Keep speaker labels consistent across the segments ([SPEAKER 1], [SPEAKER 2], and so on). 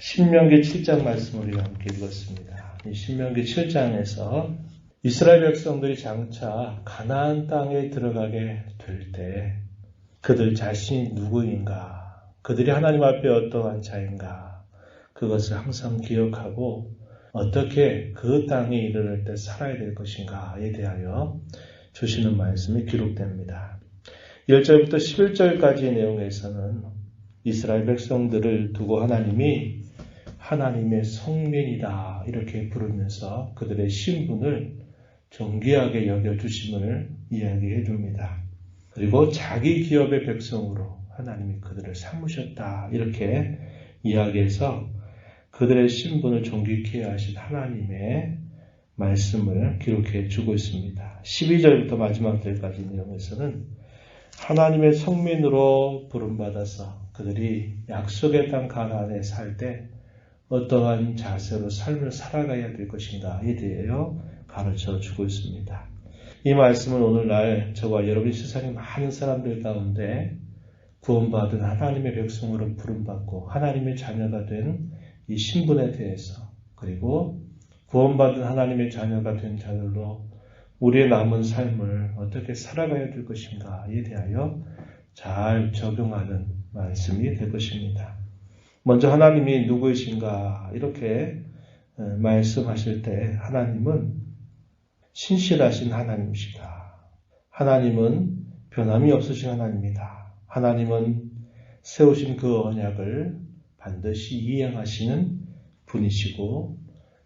[SPEAKER 1] 신명기 7장 말씀을 우리가 함께 읽었습니다. 이 신명기 7장에서 이스라엘 백성들이 장차 가나안 땅에 들어가게 될 때 그들 자신이 누구인가, 그들이 하나님 앞에 어떠한 자인가, 그것을 항상 기억하고 어떻게 그 땅에 이르를 때 살아야 될 것인가에 대하여 주시는 말씀이 기록됩니다. 1절부터 11절까지의 내용에서는 이스라엘 백성들을 두고 하나님이 하나님의 성민이다 이렇게 부르면서 그들의 신분을 정귀하게 여겨주심을 이야기해 줍니다. 그리고 자기 기업의 백성으로 하나님이 그들을 삼으셨다 이렇게 이야기해서 그들의 신분을 존귀케 하신 하나님의 말씀을 기록해 주고 있습니다. 12절부터 마지막 절까지 내용에서는 하나님의 성민으로 부름받아서 그들이 약속의 땅 가나안에 살 때 어떠한 자세로 삶을 살아가야 될 것인가에 대하여 가르쳐 주고 있습니다. 이 말씀은 오늘날 저와 여러분 세상의 많은 사람들 가운데 구원받은 하나님의 백성으로 부름받고 하나님의 자녀가 된 이 신분에 대해서 그리고 구원받은 하나님의 자녀가 된 자들로 우리의 남은 삶을 어떻게 살아가야 될 것인가에 대하여 잘 적용하는 말씀이 될 것입니다. 먼저 하나님이 누구이신가 이렇게 말씀하실 때 하나님은 신실하신 하나님이시다. 하나님은 변함이 없으신 하나님이다. 하나님은 세우신 그 언약을 반드시 이행하시는 분이시고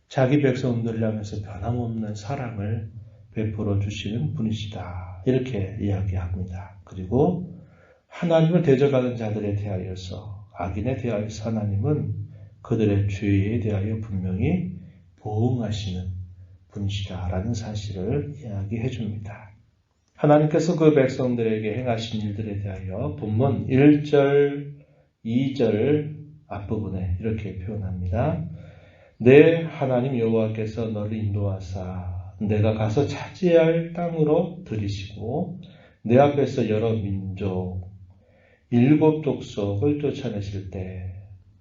[SPEAKER 1] 자기 백성들을 향해서 변함없는 사랑을 베풀어 주시는 분이시다. 이렇게 이야기합니다. 그리고 하나님을 대적하는 자들에 대하여서 악인에 대하여서 하나님은 그들의 죄에 대하여 분명히 보응하시는 분이시다라는 사실을 이야기해 줍니다. 하나님께서 그 백성들에게 행하신 일들에 대하여 본문 1절, 2절 앞부분에 이렇게 표현합니다. 내 하나님 여호와께서 너를 인도하사 내가 가서 차지할 땅으로 들이시고 내 앞에서 여러 민족 일곱 족속을 쫓아내실 때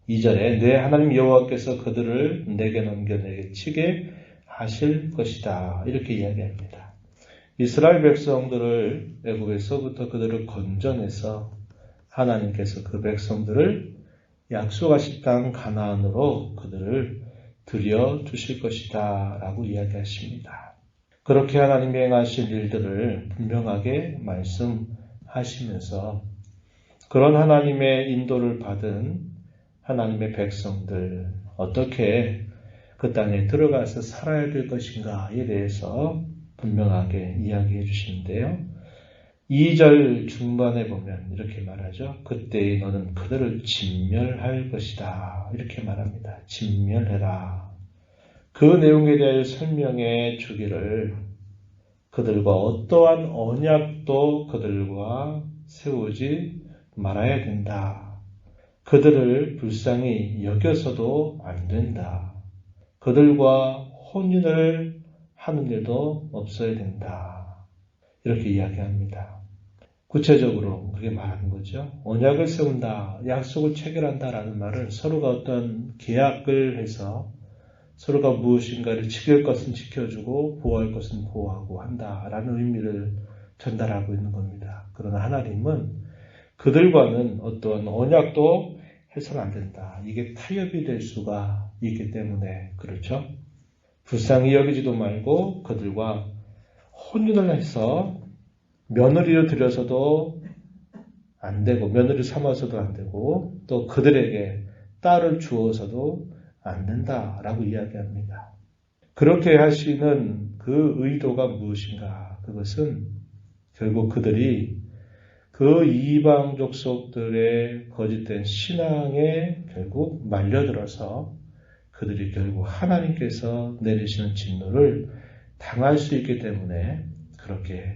[SPEAKER 1] 2절에 내 하나님 여호와께서 그들을 내게 넘겨 내게 치게 하실 것이다. 이렇게 이야기합니다. 이스라엘 백성들을 애국에서부터 그들을 건져내서 하나님께서 그 백성들을 약속하신 땅 가나안으로 그들을 들여 주실 것이다 라고 이야기하십니다. 그렇게 하나님이 행하실 일들을 분명하게 말씀하시면서 그런 하나님의 인도를 받은 하나님의 백성들 어떻게 그 땅에 들어가서 살아야 될 것인가에 대해서 분명하게 이야기해 주시는데요. 2절 중반에 보면 이렇게 말하죠. 그때 너는 그들을 진멸할 것이다. 이렇게 말합니다. 진멸해라. 그 내용에 대해 설명해 주기를 그들과 어떠한 언약도 그들과 세우지 말아야 된다. 그들을 불쌍히 여겨서도 안 된다. 그들과 혼인을 하는 일도 없어야 된다. 이렇게 이야기합니다. 구체적으로 그렇게 말하는 거죠. 언약을 세운다, 약속을 체결한다라는 말은 서로가 어떤 계약을 해서 서로가 무엇인가를 지킬 것은 지켜주고 보호할 것은 보호하고 한다라는 의미를 전달하고 있는 겁니다. 그러나 하나님은 그들과는 어떤 언약도 해서는 안 된다. 이게 타협이 될 수가 있기 때문에 그렇죠. 불쌍히 여기지도 말고 그들과 혼인을 해서 며느리를 들여서도 안 되고 며느리 삼아서도 안 되고 또 그들에게 딸을 주어서도 안 된다라고 이야기합니다. 그렇게 하시는 그 의도가 무엇인가? 그것은 결국 그들이 그 이방 족속들의 거짓된 신앙에 결국 말려들어서 그들이 결국 하나님께서 내리시는 진노를 당할 수 있기 때문에 그렇게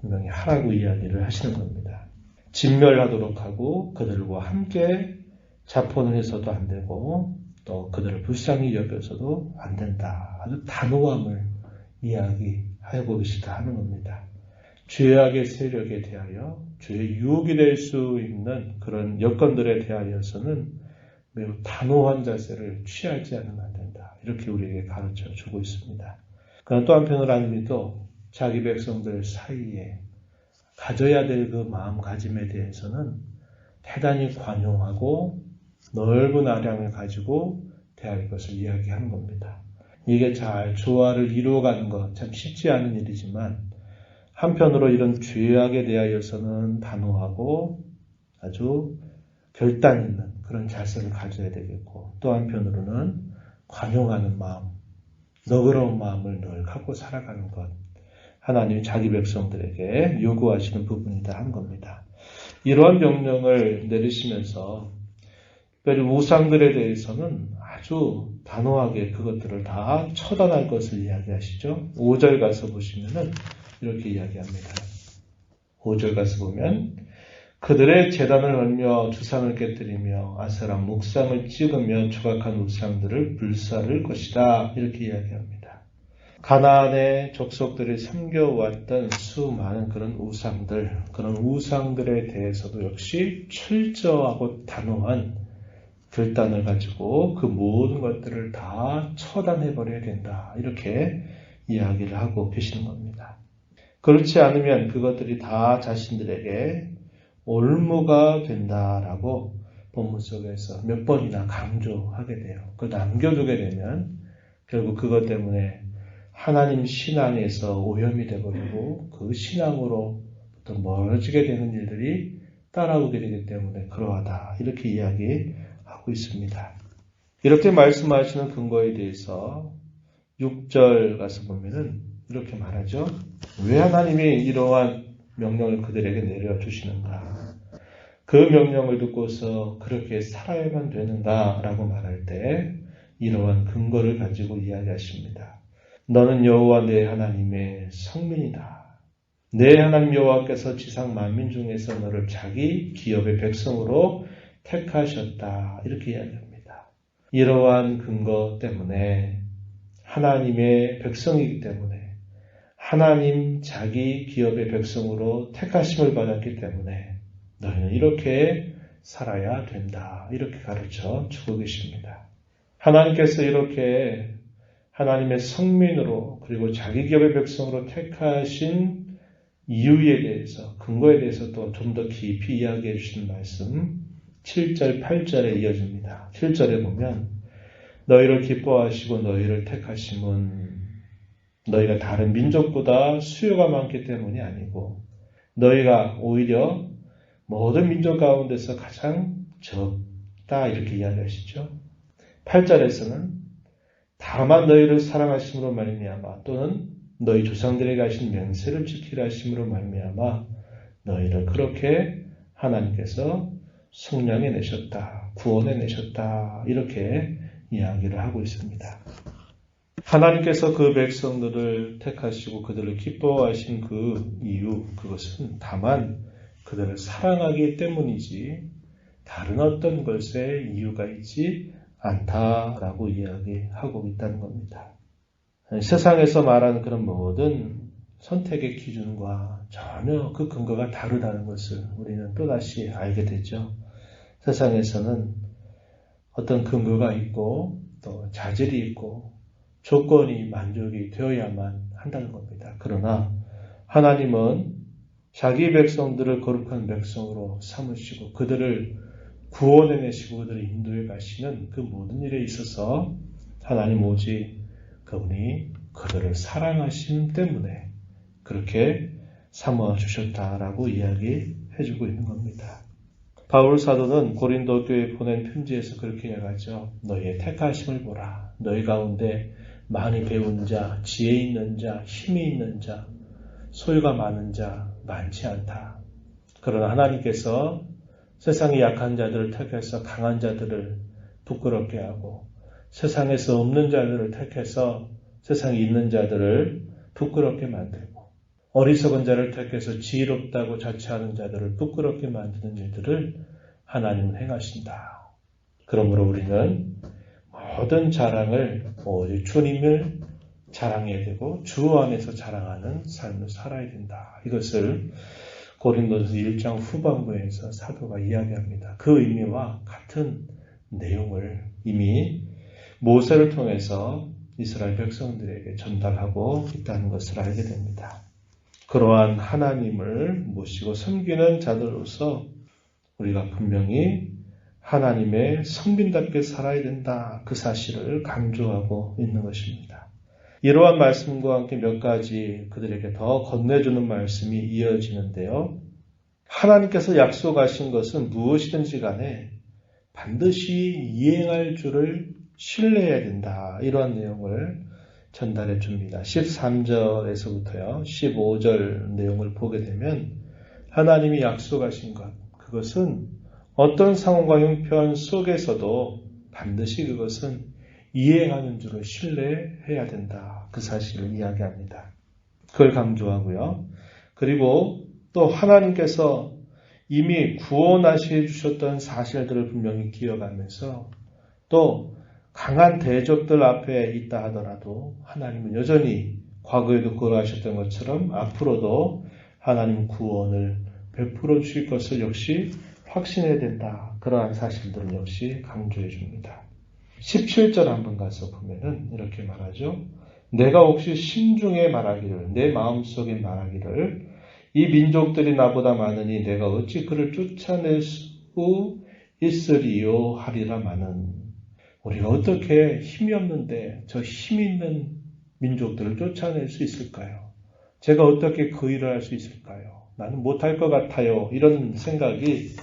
[SPEAKER 1] 분명히 하라고 이야기를 하시는 겁니다. 진멸하도록 하고 그들과 함께 자폰을 해서도 안 되고 또 그들을 불쌍히 여겨서도 안 된다. 아주 단호함을 이야기하고 계시다 하는 겁니다. 죄악의 세력에 대하여 죄의 유혹이 될 수 있는 그런 여건들에 대하여서는 매우 단호한 자세를 취하지 않으면 안 된다. 이렇게 우리에게 가르쳐 주고 있습니다. 그러나 또 한편으로 하나님도 자기 백성들 사이에 가져야 될 그 마음가짐에 대해서는 대단히 관용하고 넓은 아량을 가지고 대할 것을 이야기하는 겁니다. 이게 잘 조화를 이루어가는 것 참 쉽지 않은 일이지만 한편으로 이런 죄악에 대하여서는 단호하고 아주 결단 있는 그런 자세를 가져야 되겠고 또 한편으로는 관용하는 마음, 너그러운 마음을 늘 갖고 살아가는 것 하나님이 자기 백성들에게 요구하시는 부분이다 한 겁니다. 이러한 명령을 내리시면서 특별히 우상들에 대해서는 아주 단호하게 그것들을 다 처단할 것을 이야기하시죠. 5절 가서 보시면은 이렇게 이야기합니다. 5절 가서 보면 그들의 재단을 얼며 주상을 깨뜨리며 아사람 묵상을 찍으며 조각한 우상들을 불사를 것이다. 이렇게 이야기합니다. 가나안의 족속들이 섬겨왔던 수많은 그런 우상들, 그런 우상들에 대해서도 역시 철저하고 단호한 결단을 가지고 그 모든 것들을 다 처단해버려야 된다. 이렇게 이야기를 하고 계시는 겁니다. 그렇지 않으면 그것들이 다 자신들에게 올무가 된다라고 본문 속에서 몇 번이나 강조하게 돼요. 그걸 남겨두게 되면 결국 그것 때문에 하나님 신앙에서 오염이 되버리고 그 신앙으로부터 멀어지게 되는 일들이 따라오게 되기 때문에 그러하다. 이렇게 이야기하고 있습니다. 이렇게 말씀하시는 근거에 대해서 6절 가서 보면은 이렇게 말하죠. 왜 하나님이 이러한 명령을 그들에게 내려주시는가? 그 명령을 듣고서 그렇게 살아야만 되는가라고 말할 때 이러한 근거를 가지고 이야기하십니다. 너는 여호와 내 하나님의 성민이다. 내 하나님 여호와께서 지상 만민 중에서 너를 자기 기업의 백성으로 택하셨다. 이렇게 이야기합니다. 이러한 근거 때문에 하나님의 백성이기 때문에 하나님 자기 기업의 백성으로 택하심을 받았기 때문에 너희는 이렇게 살아야 된다. 이렇게 가르쳐 주고 계십니다. 하나님께서 이렇게 하나님의 성민으로 그리고 자기 기업의 백성으로 택하신 이유에 대해서 근거에 대해서 또 좀 더 깊이 이야기해 주신 말씀 7절 8절에 이어집니다. 7절에 보면 너희를 기뻐하시고 너희를 택하심은 너희가 다른 민족보다 수요가 많기 때문이 아니고 너희가 오히려 모든 민족 가운데서 가장 적다 이렇게 이야기하시죠. 8절에서는 다만 너희를 사랑하심으로 말미암아 또는 너희 조상들에게 하신 명세를 지키라 하심으로 말미암아 너희를 그렇게 하나님께서 성령해 내셨다, 구원해 내셨다 이렇게 이야기를 하고 있습니다. 하나님께서 그 백성들을 택하시고 그들을 기뻐하신 그 이유, 그것은 다만 그들을 사랑하기 때문이지 다른 어떤 것에 이유가 있지 않다라고 이야기하고 있다는 겁니다. 세상에서 말하는 그런 모든 선택의 기준과 전혀 그 근거가 다르다는 것을 우리는 또다시 알게 되죠. 세상에서는 어떤 근거가 있고 또 자질이 있고 조건이 만족이 되어야만 한다는 겁니다. 그러나 하나님은 자기 백성들을 거룩한 백성으로 삼으시고 그들을 구원해내시고 그들을 인도해 가시는 그 모든 일에 있어서 하나님 오직 그분이 그들을 사랑하심 때문에 그렇게 삼아 주셨다라고 이야기해 주고 있는 겁니다. 바울 사도는 고린도 교회에 보낸 편지에서 그렇게 이야기하죠. 너희의 택하심을 보라. 너희 가운데 많이 배운 자, 지혜 있는 자, 힘이 있는 자, 소유가 많은 자 많지 않다. 그러나 하나님께서 세상의 약한 자들을 택해서 강한 자들을 부끄럽게 하고 세상에서 없는 자들을 택해서 세상에 있는 자들을 부끄럽게 만들고 어리석은 자를 택해서 지혜롭다고 자처하는 자들을 부끄럽게 만드는 일들을 하나님은 행하신다. 그러므로 우리는 모든 자랑을 오직 주님을 자랑해야 되고 주 안에서 자랑하는 삶을 살아야 된다. 이것을 고린도서 1장 후반부에서 사도가 이야기합니다. 그 의미와 같은 내용을 이미 모세를 통해서 이스라엘 백성들에게 전달하고 있다는 것을 알게 됩니다. 그러한 하나님을 모시고 섬기는 자들로서 우리가 분명히 하나님의 성빈답게 살아야 된다. 그 사실을 강조하고 있는 것입니다. 이러한 말씀과 함께 몇 가지 그들에게 더 건네주는 말씀이 이어지는데요. 하나님께서 약속하신 것은 무엇이든지 간에 반드시 이행할 줄을 신뢰해야 된다. 이러한 내용을 전달해 줍니다. 13절에서부터요, 15절 내용을 보게 되면 하나님이 약속하신 것, 그것은 어떤 상황과 형편 속에서도 반드시 그것은 이행하는 줄을 신뢰해야 된다. 그 사실을 이야기합니다. 그걸 강조하고요. 그리고 또 하나님께서 이미 구원하시 주셨던 사실들을 분명히 기억하면서 또 강한 대적들 앞에 있다 하더라도 하나님은 여전히 과거에도 그걸 하셨던 것처럼 앞으로도 하나님 구원을 베풀어 주실 것을 역시 확신해야 된다. 그러한 사실들을 역시 강조해 줍니다. 17절 한번 가서 보면은 이렇게 말하죠. 내가 혹시 심중에 말하기를, 내 마음속에 말하기를, 이 민족들이 나보다 많으니 내가 어찌 그를 쫓아낼 수 있으리요 하리라 마는 우리가 어떻게 힘이 없는데 저 힘 있는 민족들을 쫓아낼 수 있을까요? 제가 어떻게 그 일을 할 수 있을까요? 나는 못할 것 같아요. 이런 생각이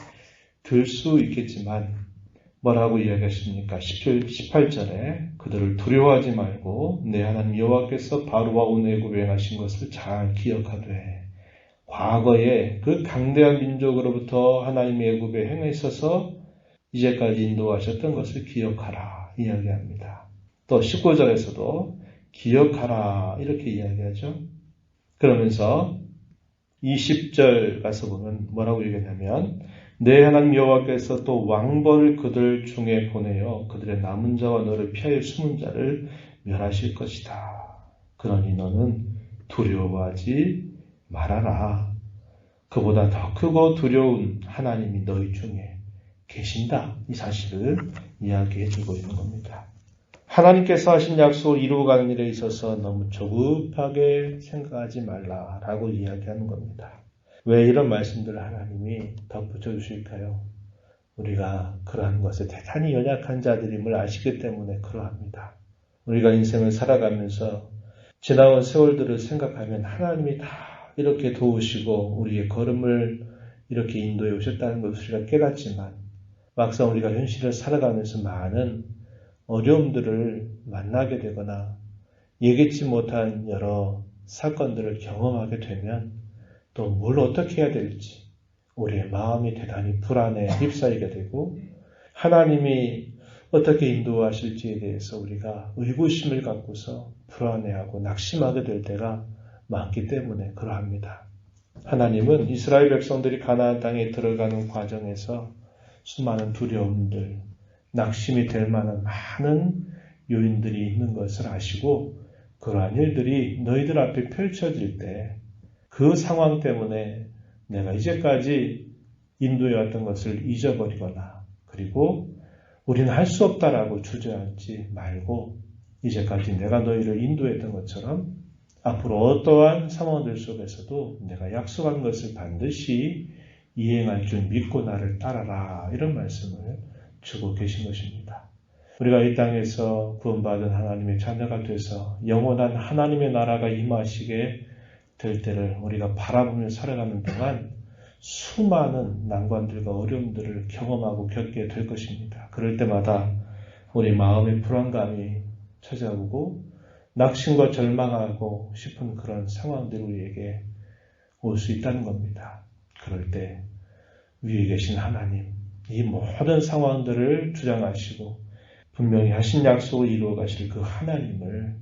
[SPEAKER 1] 들 수 있겠지만 뭐라고 이야기했습니까? 17, 18절에 그들을 두려워하지 말고 내 하나님 여호와께서 바로와 온 애굽에 행하신 것을 잘 기억하되 과거에 그 강대한 민족으로부터 하나님의 애굽에 행하셔서 이제까지 인도하셨던 것을 기억하라 이야기합니다. 또 19절에서도 기억하라 이렇게 이야기하죠. 그러면서 20절 가서 보면 뭐라고 얘기하냐면 내 하나님 여호와께서 또 왕벌을 그들 중에 보내어 그들의 남은 자와 너를 피하여 숨은 자를 멸하실 것이다. 그러니 너는 두려워하지 말아라. 그보다 더 크고 두려운 하나님이 너희 중에 계신다. 이 사실을 이야기해 주고 있는 겁니다. 하나님께서 하신 약속을 이루어 가는 일에 있어서 너무 조급하게 생각하지 말라라고 이야기하는 겁니다. 왜 이런 말씀들을 하나님이 덧붙여 주실까요? 우리가 그러한 것에 대단히 연약한 자들임을 아시기 때문에 그러합니다. 우리가 인생을 살아가면서 지나온 세월들을 생각하면 하나님이 다 이렇게 도우시고 우리의 걸음을 이렇게 인도해 오셨다는 것을 우리가 깨닫지만 막상 우리가 현실을 살아가면서 많은 어려움들을 만나게 되거나 예기치 못한 여러 사건들을 경험하게 되면 또 뭘 어떻게 해야 될지 우리의 마음이 대단히 불안에 휩싸이게 되고 하나님이 어떻게 인도하실지에 대해서 우리가 의구심을 갖고서 불안해하고 낙심하게 될 때가 많기 때문에 그러합니다. 하나님은 이스라엘 백성들이 가나안 땅에 들어가는 과정에서 수많은 두려움들, 낙심이 될 만한 많은 요인들이 있는 것을 아시고 그러한 일들이 너희들 앞에 펼쳐질 때 그 상황 때문에 내가 이제까지 인도해왔던 것을 잊어버리거나 그리고 우리는 할 수 없다라고 주저앉지 말고 이제까지 내가 너희를 인도했던 것처럼 앞으로 어떠한 상황들 속에서도 내가 약속한 것을 반드시 이행할 줄 믿고 나를 따라라. 이런 말씀을 주고 계신 것입니다. 우리가 이 땅에서 구원받은 하나님의 자녀가 돼서 영원한 하나님의 나라가 임하시게 될 때를 우리가 바라보며 살아가는 동안 수많은 난관들과 어려움들을 경험하고 겪게 될 것입니다. 그럴 때마다 우리 마음의 불안감이 찾아오고 낙심과 절망하고 싶은 그런 상황들이 우리에게 올 수 있다는 겁니다. 그럴 때 위에 계신 하나님, 이 모든 상황들을 주장하시고 분명히 하신 약속을 이루어 가실 그 하나님을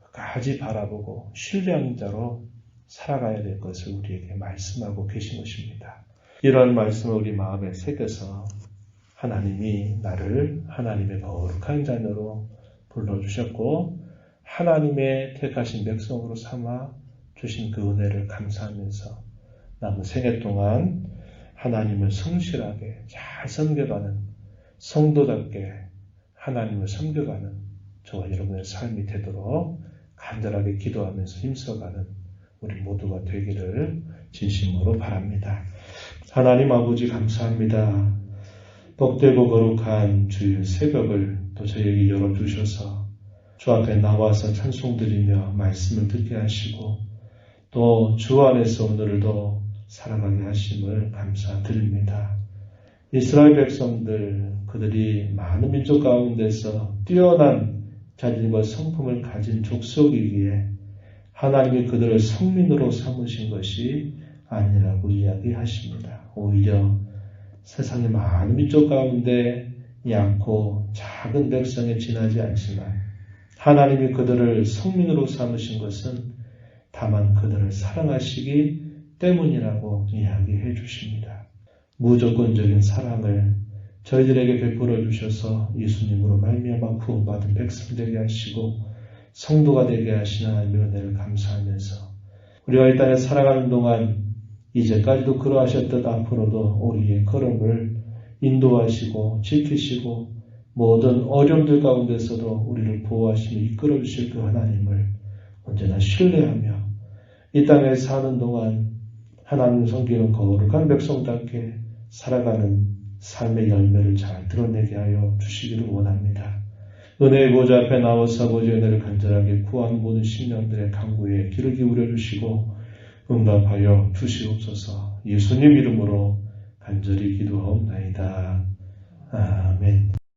[SPEAKER 1] 끝까지 바라보고 신뢰하는 자로 살아가야 될 것을 우리에게 말씀하고 계신 것입니다. 이런 말씀을 우리 마음에 새겨서 하나님이 나를 하나님의 거룩한 자녀로 불러주셨고 하나님의 택하신 백성으로 삼아 주신 그 은혜를 감사하면서 남은 생애 동안 하나님을 성실하게 잘 섬겨가는 성도답게 하나님을 섬겨가는 저와 여러분의 삶이 되도록 간절하게 기도하면서 힘써가는 우리 모두가 되기를 진심으로 바랍니다. 하나님 아버지 감사합니다. 복되고 거룩한 주일 새벽을 또 저에게 열어주셔서 주 앞에 나와서 찬송드리며 말씀을 듣게 하시고 또 주 안에서 오늘도 살아가게 하심을 감사드립니다. 이스라엘 백성들 그들이 많은 민족 가운데서 뛰어난 자질과 성품을 가진 족속이기에 하나님이 그들을 성민으로 삼으신 것이 아니라고 이야기하십니다. 오히려 세상의 많은 민족 가운데 약고 작은 백성에 지나지 않지만 하나님이 그들을 성민으로 삼으신 것은 다만 그들을 사랑하시기 때문이라고 이야기해 주십니다. 무조건적인 사랑을 저희들에게 베풀어 주셔서 예수님으로 말미암아 구원받은 백성 되게 하시고 성도가 되게 하시는 하나님의 은혜를 감사하면서 우리가 이 땅에 살아가는 동안 이제까지도 그러하셨듯 앞으로도 우리의 걸음을 인도하시고 지키시고 모든 어려움들 가운데서도 우리를 보호하시며 이끌어 주실 그 하나님을 언제나 신뢰하며 이 땅에 사는 동안 하나님 섬기는 거룩한 백성답게 살아가는 삶의 열매를 잘 드러내게 하여 주시기를 원합니다. 은혜의 보좌 앞에 나와서 아버지 은혜를 간절하게 구하는 모든 신령들의 강구에 귀를 기울여 주시고 응답하여 주시옵소서 예수님 이름으로 간절히 기도하옵나이다. 아멘.